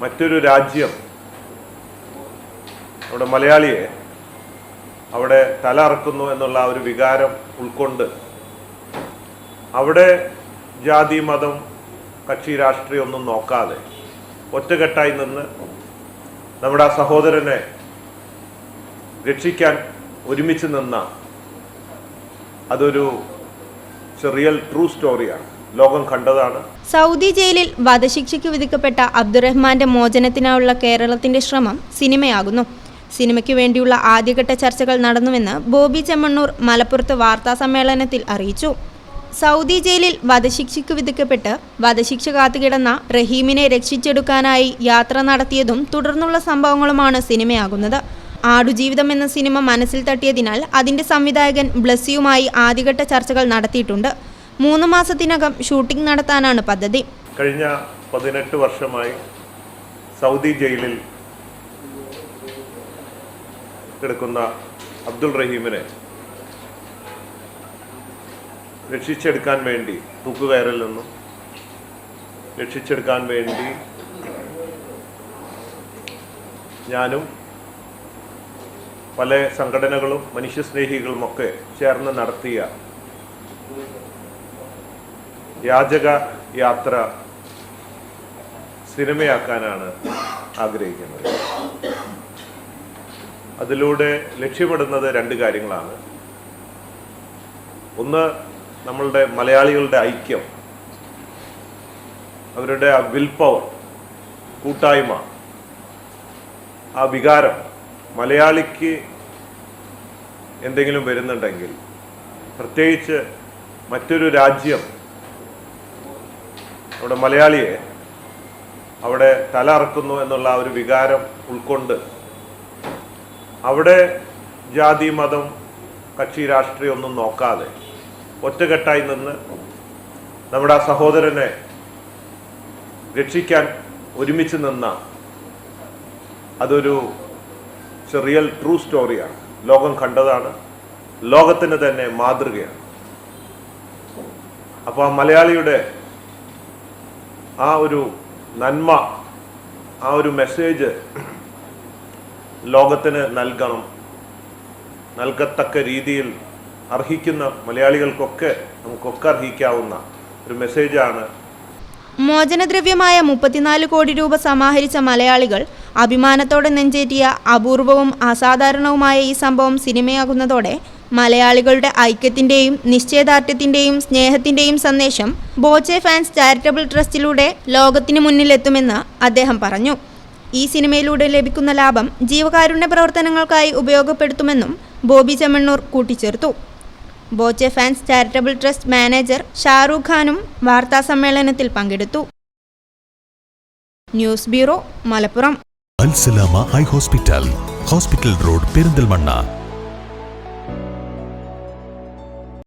മറ്റൊരു രാജ്യം അവിടെ മലയാളിയെ അവിടെ തല അറക്കുന്നു എന്നുള്ള ഒരു വികാരം ഉൾക്കൊണ്ട് അവിടെ ജാതി മതം കക്ഷി രാഷ്ട്രീയം ഒന്നും നോക്കാതെ ഒറ്റക്കെട്ടായി നിന്ന് നമ്മുടെ ആ സഹോദരനെ രക്ഷിക്കാൻ ഒരുമിച്ച് നിന്ന അതൊരു റിയൽ ട്രൂ സ്റ്റോറിയാണ് ലോകം കണ്ടതാണ്. സൗദി ജയിലിൽ വധശിക്ഷയ്ക്ക് വിധിക്കപ്പെട്ട അബ്ദുറഹ്മാന്റെ മോചനത്തിനായുള്ള കേരളത്തിന്റെ ശ്രമം സിനിമയാകുന്നു. സിനിമയ്ക്ക് വേണ്ടിയുള്ള ആദ്യഘട്ട ചർച്ചകൾ നടന്നുവെന്ന് ബോബി ചെമ്മണ്ണൂർ മലപ്പുറത്ത് വാർത്താ സമ്മേളനത്തിൽ അറിയിച്ചു. സൗദി ജയിലിൽ വധശിക്ഷയ്ക്ക് വിധിക്കപ്പെട്ട് വധശിക്ഷ കാത്തുകിടന്ന റഹീമിനെ രക്ഷിച്ചെടുക്കാനായി യാത്ര നടത്തിയതും തുടർന്നുള്ള സംഭവങ്ങളുമാണ് സിനിമയാകുന്നത്. ആടുജീവിതം എന്ന സിനിമ മനസ്സിൽ തട്ടിയതിനാൽ അതിന്റെ സംവിധായകൻ ബ്ലസ്സിയുമായി ആദ്യഘട്ട ചർച്ചകൾ നടത്തിയിട്ടുണ്ട്. മൂന്ന് മാസത്തിനകം ഷൂട്ടിംഗ് നടത്താനാണ് പദ്ധതി. കഴിഞ്ഞ പതിനെട്ട് വർഷമായി സൗദി ജയിലിൽ കിടക്കുന്ന അബ്ദുൾ റഹീമിനെ രക്ഷിച്ചെടുക്കാൻ വേണ്ടി തൂക്കുകയറിൽ നിന്നും രക്ഷിച്ചെടുക്കാൻ വേണ്ടി ഞാനും പല സംഘടനകളും മനുഷ്യസ്നേഹികളുമൊക്കെ ചേർന്ന് നടത്തിയ യാചക യാത്ര സിനിമയാക്കാനാണ് ആഗ്രഹിക്കുന്നത്. അതിലൂടെ ലക്ഷ്യപ്പെടുന്നത് രണ്ട് കാര്യങ്ങളാണ്. ഒന്ന് നമ്മളുടെ മലയാളികളുടെ ഐക്യം. അവരുടെ ആ വിൽ പവർ കൂട്ടായ്മ ആ വികാരം മലയാളിക്ക് എന്തെങ്കിലും വരുന്നുണ്ടെങ്കിൽ പ്രത്യേകിച്ച് മറ്റൊരു രാജ്യം അവിടെ മലയാളിയെ അവിടെ തല അറക്കുന്നു എന്നുള്ള ഒരു വികാരം ഉൾക്കൊണ്ട് അവിടെ ജാതി മതം കക്ഷി രാഷ്ട്രീയം ഒന്നും നോക്കാതെ ഒറ്റക്കെട്ടായി നിന്ന് നമ്മുടെ ആ സഹോദരനെ രക്ഷിക്കാൻ ഒരുമിച്ച് നിന്ന അതൊരു റിയൽ ട്രൂ സ്റ്റോറിയാണ് ലോകം കണ്ടതാണ്. ലോകത്തിന് തന്നെ മാതൃകയാണ്. അപ്പോൾ ആ മലയാളിയുടെ ആ ഒരു നന്മ ആ ഒരു മെസ്സേജ് ലോകത്തിന് നൽകണം. നൽകത്തക്ക രീതിയിൽ അർഹിക്കുന്ന മലയാളികൾക്കൊക്കെ നമുക്കൊക്കെ അർഹിക്കാവുന്ന ഒരു മെസ്സേജാണ് മോചനദ്രവ്യമായ മുപ്പത്തിനാല് കോടി രൂപ സമാഹരിച്ച മലയാളികൾ അഭിമാനത്തോടെ നെഞ്ചേറ്റിയ അപൂർവവും അസാധാരണവുമായ ഈ സംഭവം സിനിമയാകുന്നതോടെ മലയാളികളുടെ ഐക്യത്തിന്റെയും നിശ്ചയദാർഢ്യത്തിന്റെയും സ്നേഹത്തിന്റെയും സന്ദേശം ബോച്ചെ ഫാൻസ് ചാരിറ്റബിൾ ട്രസ്റ്റിലൂടെ ലോകത്തിന് മുന്നിലെത്തുമെന്ന് അദ്ദേഹം പറഞ്ഞു. ഈ സിനിമയിലൂടെ ലഭിക്കുന്ന ലാഭം ജീവകാരുണ്യ പ്രവർത്തനങ്ങൾക്കായി ഉപയോഗപ്പെടുത്തുമെന്നും ബോബി ചെമ്മണ്ണൂർ കൂട്ടിച്ചേർത്തു. Boche fans charitable trust manager Shahrukh ഖാനും വാർത്താസമ്മേളനത്തിൽ പങ്കെടുത്തു. News bureau Malappuram. Eye hospital hospital road Perinthalmanna.